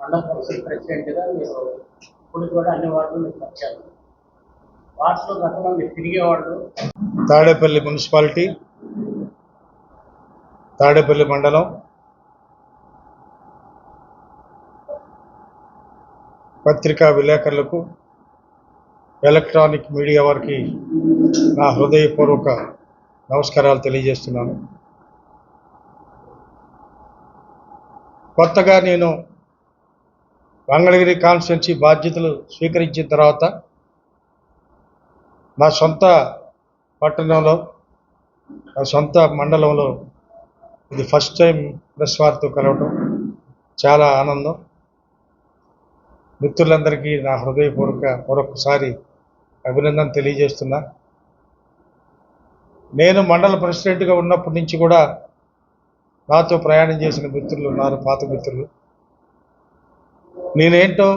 మండల పరిషత్ ప్రెసిడెంట్గా మీరు ఇప్పుడు కూడా అన్ని వార్డులు మీకు వచ్చారు వార్డులో గతంలో మీరు తిరిగేవాళ్ళు తాడేపల్లి మున్సిపాలిటీ తాడేపల్లి మండలం పత్రికా విలేకరులకు ఎలక్ట్రానిక్ మీడియా వారికి నా హృదయపూర్వక నమస్కారాలు తెలియజేస్తున్నాను. కొత్తగా నేను మంగళగిరి కాన్స్టిట్యున్సీ బాధ్యతలు స్వీకరించిన తర్వాత నా సొంత పట్టణంలో నా సొంత మండలంలో ఇది ఫస్ట్ టైం ప్రెస్ వారితో కలవటం చాలా ఆనందం. మిత్రులందరికీ నా హృదయపూర్వక మరొకసారి అభినందన తెలియజేస్తున్నా. నేను మండల ప్రెసిడెంట్గా ఉన్నప్పటి నుంచి కూడా నాతో ప్రయాణం చేసిన మిత్రులు ఉన్నారు పాత మిత్రులు. నేనేంటో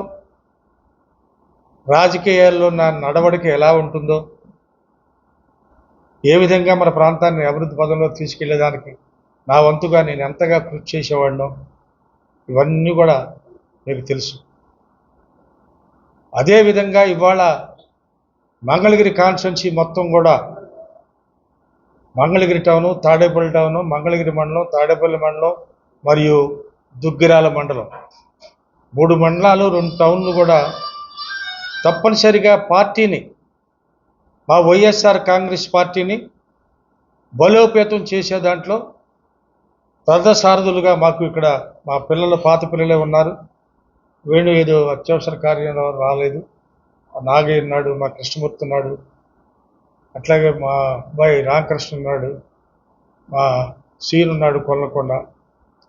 రాజకీయాల్లో నా నడవడిక ఎలా ఉంటుందో ఏ విధంగా మన ప్రాంతాన్ని అభివృద్ధి పదంలో తీసుకెళ్ళేదానికి నా వంతుగా నేను ఎంతగా కృషి చేసేవాడినో ఇవన్నీ కూడా మీకు తెలుసు. అదేవిధంగా ఇవాళ మంగళగిరి కాన్స్టిట్యున్సీ మొత్తం కూడా మంగళగిరి టౌను తాడేపల్లి టౌను మంగళగిరి మండలం తాడేపల్లి మండలం మరియు దుగ్గిరాల మండలం. మూడు మండలాలు రెండు టౌన్లు కూడా తప్పనిసరిగా పార్టీని మా వైఎస్ఆర్ కాంగ్రెస్ పార్టీని బలోపేతం చేసే దాంట్లో రథసారథులుగా మాకు ఇక్కడ మా పిల్లలు పాత పిల్లలే ఉన్నారు. వేణు ఏదో అత్యవసర కార్యంలో రాలేదు. నాగయ్య ఉన్నాడు మా కృష్ణమూర్తి ఉన్నాడు. అట్లాగే మా అబ్బాయి రామకృష్ణ ఉన్నాడు. మా సీన్ ఉన్నాడు కొల్లకొండ.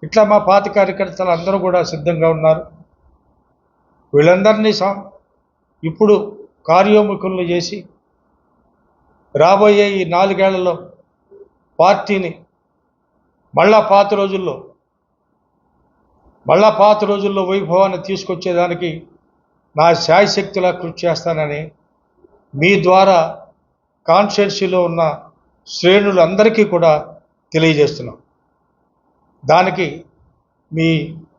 ఇట్లా మా పాత కార్యకర్తలు అందరూ కూడా సిద్ధంగా ఉన్నారు. వీళ్ళందరినీ సా ఇప్పుడు కార్యోముఖులను చేసి రాబోయే ఈ నాలుగేళ్ళలో పార్టీని మళ్ళా పాత రోజుల్లో మళ్ళా పాత రోజుల్లో వైభవాన్ని తీసుకొచ్చేదానికి నా శాయశక్తిలా కృషి చేస్తానని మీ ద్వారా కాన్స్టిట్యున్సీలో ఉన్న శ్రేణులందరికీ కూడా తెలియజేస్తున్నాం. దానికి మీ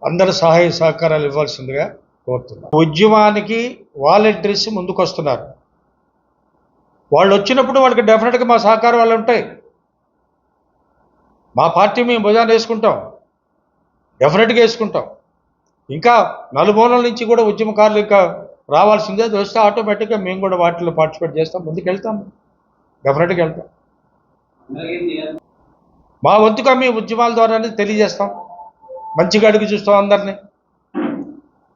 అందరి సహాయ సహకారాలు ఇవ్వాల్సిందిగా కోరుతున్నాం ఉద్యమానికి వాలంటీర్స్ ముందుకొస్తున్నారు. వాళ్ళు వచ్చినప్పుడు వాళ్ళకి డెఫినెట్గా మా సహకారం వాళ్ళు ఉంటాయి. మా పార్టీ మేము భుజాన్ని వేసుకుంటాం. డెఫినెట్గా వేసుకుంటాం. ఇంకా నలుమూలల నుంచి కూడా ఉద్యమకారులు ఇంకా రావాల్సిందే వస్తే ఆటోమేటిక్గా మేము కూడా వాటిలో పార్టిసిపేట్ చేస్తాం. ముందుకు వెళ్తాం డెఫినెట్గా వెళ్తాం. మా వంతుగా మీ ఉద్యమాల ద్వారానే తెలియజేస్తాం. మంచిగా అడుగు చూస్తాం అందరినీ.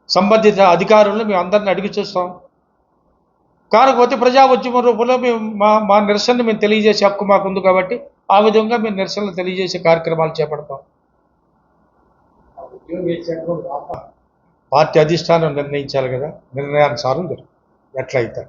సంబంధిత అధికారులను మేము అందరిని అడిగి చూస్తాం. కాకపోతే ప్రజా ఉద్యమం రూపంలో మేము మా మా నిరసనను మేము తెలియజేసే హక్కు మాకుంది కాబట్టి ఆ విధంగా మేము నిరసనలు తెలియజేసే కార్యక్రమాలు చేపడతాం. పార్టీ అధిష్టానం నిర్ణయించాలి కదా నిర్ణయానుసారం జరుగుతుంది ఎట్లయితే